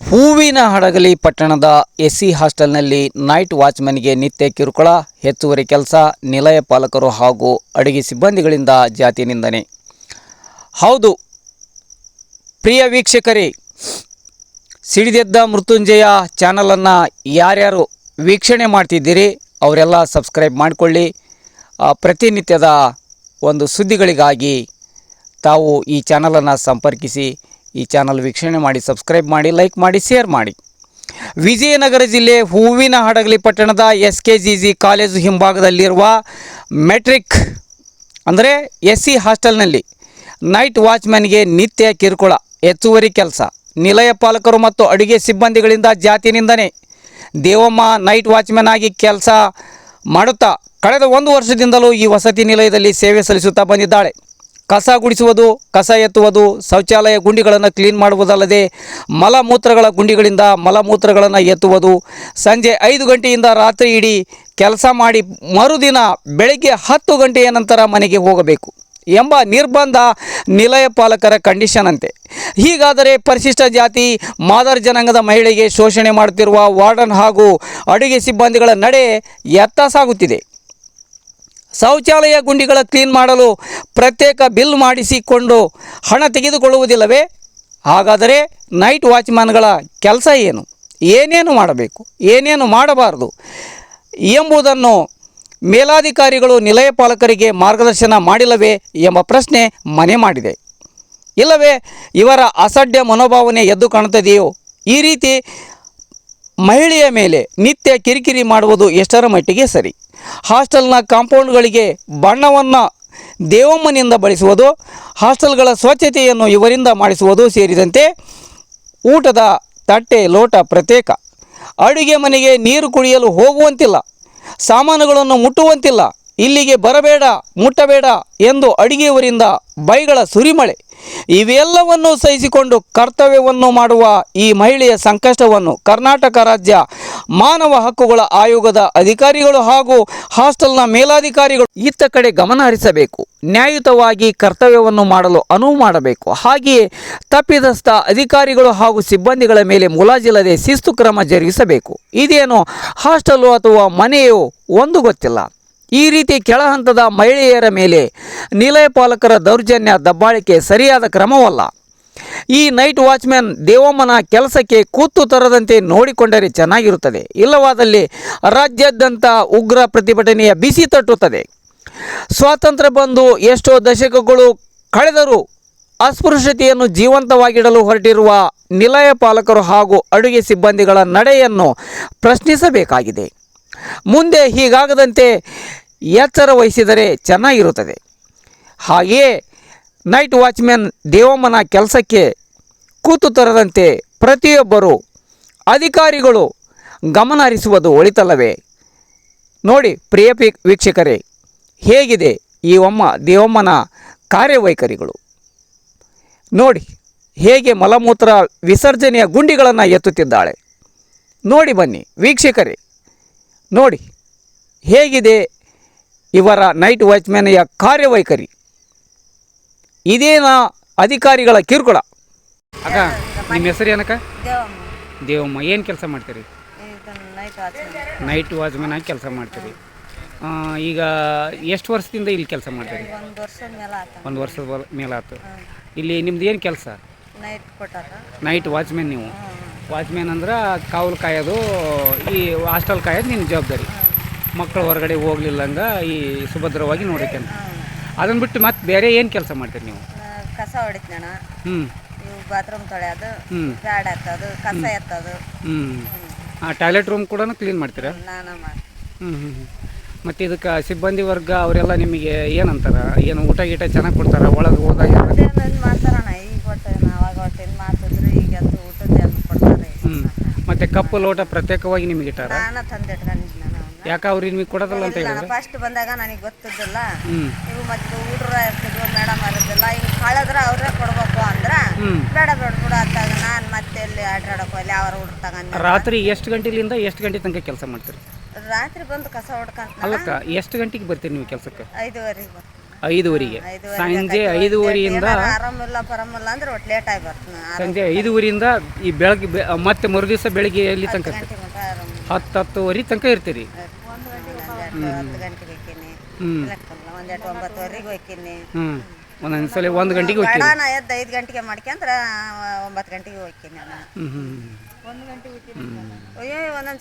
ಹೂವಿನ ಹಡಗಲಿ ಪಟ್ಟಣದ ಎಸಿ ಹಾಸ್ಟೆಲ್ನಲ್ಲಿ ನೈಟ್ ವಾಚ್ಮನ್ಗೆ ನಿತ್ಯ ಕಿರುಕುಳ, ಹೆಚ್ಚುವರಿ ಕೆಲಸ, ನಿಲಯ ಪಾಲಕರು ಹಾಗೂ ಅಡುಗೆ ಸಿಬ್ಬಂದಿಗಳಿಂದ ಜಾತಿ ನಿಂದನೆ. ಹೌದು, ಪ್ರಿಯ ವೀಕ್ಷಕರೇ, ಸಿಡಿದೆದ್ದ ಮೃತ್ಯುಂಜಯ ಚಾನಲನ್ನು ಯಾರ್ಯಾರು ವೀಕ್ಷಣೆ ಮಾಡ್ತಿದ್ದೀರಿ, ಅವರೆಲ್ಲ ಸಬ್ಸ್ಕ್ರೈಬ್ ಮಾಡಿಕೊಳ್ಳಿ. ಪ್ರತಿನಿತ್ಯದ ಒಂದು ಸುದ್ದಿಗಳಿಗಾಗಿ ತಾವು ಈ ಚಾನಲನ್ನು ಸಂಪರ್ಕಿಸಿ ಈ ಚಾನಲ್ ವೀಕ್ಷಣೆ ಮಾಡಿ, ಸಬ್ಸ್ಕ್ರೈಬ್ ಮಾಡಿ, ಲೈಕ್ ಮಾಡಿ, ಶೇರ್ ಮಾಡಿ. ವಿಜಯನಗರ ಜಿಲ್ಲೆ ಹೂವಿನ ಹಡಗಲಿ ಪಟ್ಟಣದ S K G G college ಹಿಂಭಾಗದಲ್ಲಿರುವ matric, ಅಂದರೆ ಎಸ್ ಸಿ ಹಾಸ್ಟೆಲ್ನಲ್ಲಿ ನೈಟ್ ವಾಚ್ಮ್ಯಾನ್ಗೆ ನಿತ್ಯ ಕಿರುಕುಳ, ಹೆಚ್ಚುವರಿ ಕೆಲಸ. ನಿಲಯ ಪಾಲಕರು ಮತ್ತು ಅಡುಗೆ ಸಿಬ್ಬಂದಿಗಳಿಂದ ಜಾತಿ ನಿಂದನೆ. ದೇವಮ್ಮ ನೈಟ್ ವಾಚ್ಮ್ಯಾನ್ ಆಗಿ ಕೆಲಸ ಮಾಡುತ್ತಾ, ಕಳೆದ ಒಂದು ವರ್ಷದಿಂದಲೂ ಈ ವಸತಿ ನಿಲಯದಲ್ಲಿ ಸೇವೆ ಸಲ್ಲಿಸುತ್ತಾ ಬಂದಿದ್ದಾಳೆ. ಕಸ ಗುಡಿಸುವುದು, ಕಸ ಎತ್ತುವುದು, ಶೌಚಾಲಯ ಗುಂಡಿಗಳನ್ನು ಕ್ಲೀನ್ ಮಾಡುವುದಲ್ಲದೆ ಮಲಮೂತ್ರಗಳ ಗುಂಡಿಗಳಿಂದ ಮಲಮೂತ್ರಗಳನ್ನು ಎತ್ತುವುದು. ಸಂಜೆ ಐದು ಗಂಟೆಯಿಂದ ರಾತ್ರಿ ಇಡೀ ಕೆಲಸ ಮಾಡಿ ಮರುದಿನ ಬೆಳಗ್ಗೆ ಹತ್ತು ಗಂಟೆಯ ನಂತರ ಮನೆಗೆ ಹೋಗಬೇಕು ಎಂಬ ನಿರ್ಬಂಧ ನಿಲಯ ಪಾಲಕರ ಕಂಡೀಷನ್ ಅಂತೆ ಹೀಗಾದರೆ ಪರಿಶಿಷ್ಟ ಜಾತಿ, ಮಾದರ್ ಜನಾಂಗದ ಮಹಿಳೆಗೆ ಶೋಷಣೆ ಮಾಡುತ್ತಿರುವ ವಾರ್ಡನ್ ಹಾಗೂ ಅಡುಗೆ ಸಿಬ್ಬಂದಿಗಳ ನಡೆ ಎತ್ತ ಸಾಗುತ್ತಿದೆ. ಶೌಚಾಲಯ ಗುಂಡಿಗಳ ಕ್ಲೀನ್ ಮಾಡಲು ಪ್ರತ್ಯೇಕ ಬಿಲ್ ಮಾಡಿಸಿಕೊಂಡು ಹಣ ತೆಗೆದುಕೊಳ್ಳುವುದಿಲ್ಲವೇ? ಹಾಗಾದರೆ ನೈಟ್ ವಾಚ್ಮ್ಯಾನ್ಗಳ ಕೆಲಸ ಏನು? ಏನೇನು ಮಾಡಬೇಕು? ಏನೇನು ಮಾಡಬಾರದು? ಎಂಬುದನ್ನು ಮೇಲಾಧಿಕಾರಿಗಳು, ನಿಲಯ ಪಾಲಕರಿಗೆ ಮಾರ್ಗದರ್ಶನ ಮಾಡಿಲ್ಲವೇ ಎಂಬ ಪ್ರಶ್ನೆ ಮನೆ ಮಾಡಿದೆ. ಇಲ್ಲವೇ, ಇವರ ಅಸಡ್ಡೆ ಮನೋಭಾವನೆ ಎದ್ದು ಕಾಣುತ್ತದೆಯೋ? ಈ ರೀತಿ ಮಹಿಳೆಯ ಮೇಲೆ ನಿತ್ಯ ಕಿರಿಕಿರಿ ಮಾಡುವುದು ಎಷ್ಟರ ಮಟ್ಟಿಗೆ ಸರಿ? ಹಾಸ್ಟೆಲ್ನ ಕಾಂಪೌಂಡ್ಗಳಿಗೆ ಬಣ್ಣವನ್ನು ದೇವಮ್ಮನಿಂದ ಬಳಸುವುದು, ಹಾಸ್ಟೆಲ್ಗಳ ಸ್ವಚ್ಛತೆಯನ್ನು ಇವರಿಂದ ಮಾಡಿಸುವುದು ಸೇರಿದಂತೆ ಊಟದ ತಟ್ಟೆ ಲೋಟ ಪ್ರತ್ಯೇಕ. ಅಡುಗೆ ಮನೆಗೆ ನೀರು ಕುಡಿಯಲು ಹೋಗುವಂತಿಲ್ಲ, ಸಾಮಾನುಗಳನ್ನು ಮುಟ್ಟುವಂತಿಲ್ಲ, ಇಲ್ಲಿಗೆ ಬರಬೇಡ, ಮುಟ್ಟಬೇಡ ಎಂದು ಅಡುಗೆಯವರಿಂದ ಬೈಗಳ ಸುರಿಮಳೆ. ಇವೆಲ್ಲವನ್ನು ಸಹಿಸಿಕೊಂಡು ಕರ್ತವ್ಯವನ್ನು ಮಾಡುವ ಈ ಮಹಿಳೆಯ ಸಂಕಷ್ಟವನ್ನು ಕರ್ನಾಟಕ ರಾಜ್ಯ ಮಾನವ ಹಕ್ಕುಗಳ ಆಯೋಗದ ಅಧಿಕಾರಿಗಳು ಹಾಗೂ ಹಾಸ್ಟೆಲ್ನ ಮೇಲಾಧಿಕಾರಿಗಳು ಇತ್ತ ಕಡೆ ಗಮನ ಹರಿಸಬೇಕು. ನ್ಯಾಯಯುತವಾಗಿ ಕರ್ತವ್ಯವನ್ನು ಮಾಡಲು ಅನುವು ಮಾಡಬೇಕು. ಹಾಗೆಯೇ ತಪ್ಪಿದಸ್ಥ ಅಧಿಕಾರಿಗಳು ಹಾಗೂ ಸಿಬ್ಬಂದಿಗಳ ಮೇಲೆ ಮುಲಾಜಿಲ್ಲದೆ ಶಿಸ್ತು ಕ್ರಮ ಜರುಗಿಸಬೇಕು. ಇದೇನು ಹಾಸ್ಟೆಲು ಅಥವಾ ಮನೆಯೋ ಒಂದು ಗೊತ್ತಿಲ್ಲ. ಈ ರೀತಿ ಕೆಳಹಂತದ ಮಹಿಳೆಯರ ಮೇಲೆ ನಿಲಯ ಪಾಲಕರ ದೌರ್ಜನ್ಯ, ದಬ್ಬಾಳಿಕೆ ಸರಿಯಾದ ಕ್ರಮವಲ್ಲ. ಈ ನೈಟ್ ವಾಚ್ಮ್ಯಾನ್ ದೇವಮ್ಮನ ಕೆಲಸಕ್ಕೆ ಕೂತು ತರದಂತೆ ನೋಡಿಕೊಂಡರೆ ಚೆನ್ನಾಗಿರುತ್ತದೆ. ಇಲ್ಲವಾದಲ್ಲಿ ರಾಜ್ಯಾದ್ಯಂತ ಉಗ್ರ ಪ್ರತಿಭಟನೆಯ ಬಿಸಿ ತಟ್ಟುತ್ತದೆ. ಸ್ವಾತಂತ್ರ್ಯ ಬಂದು ಎಷ್ಟೋ ದಶಕಗಳು ಕಳೆದರೂ ಅಸ್ಪೃಶ್ಯತೆಯನ್ನು ಜೀವಂತವಾಗಿಡಲು ಹೊರಟಿರುವ ನಿಲಯ ಪಾಲಕರು ಹಾಗೂ ಅಡುಗೆ ಸಿಬ್ಬಂದಿಗಳ ನಡೆಯನ್ನು ಪ್ರಶ್ನಿಸಬೇಕಾಗಿದೆ. ಮುಂದೆ ಹೀಗಾಗದಂತೆ ಎಚ್ಚರ ವಹಿಸಿದರೆ ಚೆನ್ನಾಗಿರುತ್ತದೆ. ಹಾಗೆಯೇ ನೈಟ್ ವಾಚ್ಮ್ಯಾನ್ ದೇವಮ್ಮನ ಕೆಲಸಕ್ಕೆ ಕೂತು ತರದಂತೆ ಪ್ರತಿಯೊಬ್ಬರು ಅಧಿಕಾರಿಗಳು ಗಮನ ಹರಿಸುವುದು ಒಳಿತಲ್ಲವೇ? ನೋಡಿ ಪ್ರಿಯ ವೀಕ್ಷಕರೇ, ಹೇಗಿದೆ ಈ ಒಮ್ಮ ದೇವಮ್ಮನ ಕಾರ್ಯವೈಖರಿಗಳು? ನೋಡಿ ಹೇಗೆ ಮಲಮೂತ್ರ ವಿಸರ್ಜನೆಯ ಗುಂಡಿಗಳನ್ನು ಎತ್ತುತ್ತಿದ್ದಾಳೆ. ನೋಡಿ ಬನ್ನಿ ವೀಕ್ಷಕರೇ ನೋಡಿ ಹೇಗಿದೆ ಇವರ ನೈಟ್ ವಾಚ್ಮ್ಯಾನೆಯ ಕಾರ್ಯವೈಖರಿ? ಇದೇನ ಅಧಿಕಾರಿಗಳ ಕಿರುಕುಳ? ಅಕ್ಕ ನಿಮ್ಮ ಹೆಸರು ಏನಕ್ಕ? ದೇವಮ್ಮ. ದೇವಮ್ಮ ಏನು ಕೆಲಸ ಮಾಡ್ತೀರಿ? ನೈಟ್ ವಾಚ್ಮನ್ ನೈಟ್ ವಾಚ್ಮ್ಯಾನ್ ಆಗಿ ಕೆಲಸ ಮಾಡ್ತೀರಿ. ಈಗ ಎಷ್ಟು ವರ್ಷದಿಂದ ಇಲ್ಲಿ ಕೆಲಸ ಮಾಡ್ತೀರಿ? ಒಂದು ವರ್ಷದ ಮೇಲೆ ಆತ. ಒಂದು ವರ್ಷದ ಬ- ಮೇಲಾತು ಇಲ್ಲಿ ನಿಮ್ದು ಏನು ಕೆಲಸ? ನೈಟ್ ವಾಚ್ಮ್ಯಾನ್ ನೀವು? ವಾಚ್ಮ್ಯಾನ್ ಅಂದ್ರೆ ಕಾವಲು ಕಾಯೋದು ಈ ಹಾಸ್ಟೆಲ್ ಕಾಯೋದು ನಿನ್ನ ಜವಾಬ್ದಾರಿ. ಮಕ್ಕಳು ಹೊರಗಡೆ ಹೋಗ್ಲಿಲ್ಲಂಗೆ ಈ ಸುಭದ್ರವಾಗಿ ನೋಡಿಕೊಂಡು ಅದನ್ನು ಬಿಟ್ಟು ಮತ್ತೆ ಬೇರೆ ಏನು ಕೆಲಸ ಮಾಡ್ತೀರಿ ನೀವು? ಕಸ ಹೊಡಿತಾನ ಹ್ಞೂ ಇವು ಬಾತ್ರೂಮ್ ತೊಳೆಯೋದು ಹ್ಞೂ ಪ್ಯಾಡ್ ಎತ್ತೋದು ಕಸ ಎತ್ತೋದು. ಹ್ಞೂ ಆ ಟಾಯ್ಲೆಟ್ ರೂಮ್ ಕೂಡ ಕ್ಲೀನ್ ಮಾಡ್ತೀರಾ? ನಾನು ಮಾಡಿ ಹ್ಞೂ ಹ್ಞೂ ಮತ್ತು ಇದಕ್ಕೆ ಸಿಬ್ಬಂದಿ ವರ್ಗ ಅವರೆಲ್ಲ ನಿಮಗೆ ಏನಂತಾರೆ? ಏನು ಊಟ ಗೀಟ ಚೆನ್ನಾಗಿ ಕೊಡ್ತಾರ? ಒಳಗೆ ಹೋದಾಗ ಮಾಡ್ತಾರಣ್ಣ ಈಗ ಒಟ್ಟು ಅವಾಗ ಒಟ್ಟು ಇದು ಮಾಡ್ತಿದ್ರು ಈಗ ಅಂತೂ ಊಟದ ಏನು ಕೊಡ್ತಾರೆ ಹ್ಞೂ ಮತ್ತು ಕಪ್ಪು ಲೋಟ ಪ್ರತ್ಯೇಕವಾಗಿ ನಿಮಗೆ ಇಟ್ಟಾರ? ನಾನು ಯಾಕೆ ಅವ್ರು ನಿಮಗೆ ಕೊಡೋದಲ್ಲ ಅಂತ ಹೇಳಿದ್ರು? ಫಸ್ಟ್ ಬಂದಾಗ ನನಗೆ ಗೊತ್ತಿದ್ದಿಲ್ಲ. ನೀವು ಇವು ಮತ್ತು ಹುಡುಗರ ಇರ್ತಿದ್ವು ಮೇಡಮ್ ಇರೋದಿಲ್ಲ ಇವು ಕಳೆದ್ರೆ ಅವ್ರೇ ಕೊಡ್ಬೇಕು ಅಂದ್ರೆ ಬೇಡ ಬೇಡ ಬಿಡು ಅಂತಾಗ ನಾನು ಮತ್ತೆ ಇಲ್ಲಿ ಆಟಾಡಕ್ಕೆ ಹೋಗ್ಲಿ ಅವ್ರ ಹುಡ್ರು ತಗೊಂಡು ರಾತ್ರಿ ಎಷ್ಟು ಗಂಟೆಲಿಂದ ಎಷ್ಟು ಗಂಟೆ ತನಕ ಕೆಲಸ ಮಾಡ್ತೀರಿ? ರಾತ್ರಿ ಬಂದು ಕಸ ಹೊಡ್ಕಂತ ಅಲ್ಲಕ್ಕ ಎಷ್ಟು ಗಂಟೆಗೆ ಬರ್ತೀರಿ ನೀವು ಕೆಲಸಕ್ಕೆ? ಐದುವರೆಗೆ ಬರ್ತೀನಿ. ಐದುವರೆಗೆ. ಸಂಜೆ ಐದುವರೆಯಿಂದ ಏನಾರ ಆರಾಮಿಲ್ಲ ಪರಮಿಲ್ಲ ಅಂದ್ರೆ ಒಟ್ಟು ಲೇಟ್ ಆಗಿ ಬರ್ತೀನಿ ಸಂಜೆ ಐದುವರೆಯಿಂದ ಈ ಬೆಳಗ್ಗೆ ಬೆ- ಮತ್ತೆ ಮರುದಿವಸ ಬೆಳಿಗ್ಗೆ ಎಲ್ಲಿ ತನಕ ಇರ್ತೀರಿ? ಹತ್ತು ಹತ್ತುವರೆ ತನಕ ಇರ್ತೀರಿ ಹತ್ತು ಗಂಟೆಗೆ ಹೋಗ್ತೀನಿ. ಹ್ಞೂ ಒಂದೆರಡು ಒಂಬತ್ತುವರೆಗೆ ಹೋಗ್ತೀನಿ. ಹ್ಞೂ ಒಂದೊಂದು ಸಲ ಒಂದು ಗಂಟೆಗೆ ಹೋಗ್ತೀರಿ ಬೇಡ ನಾ ಎದ್ದು ಐದು ಗಂಟೆಗೆ ಮಾಡ್ಕೊಂಡ್ರೆ ಒಂಬತ್ತು ಗಂಟೆಗೆ ಹೋಗ್ತೀನಿ ನಾನು. ಹ್ಞೂ ಹ್ಞೂ ಒಂದು ಗಂಟೆಗೆ ಹೋಗ್ತೀನಿ ಅಯ್ಯೋ ಒಂದೊಂದು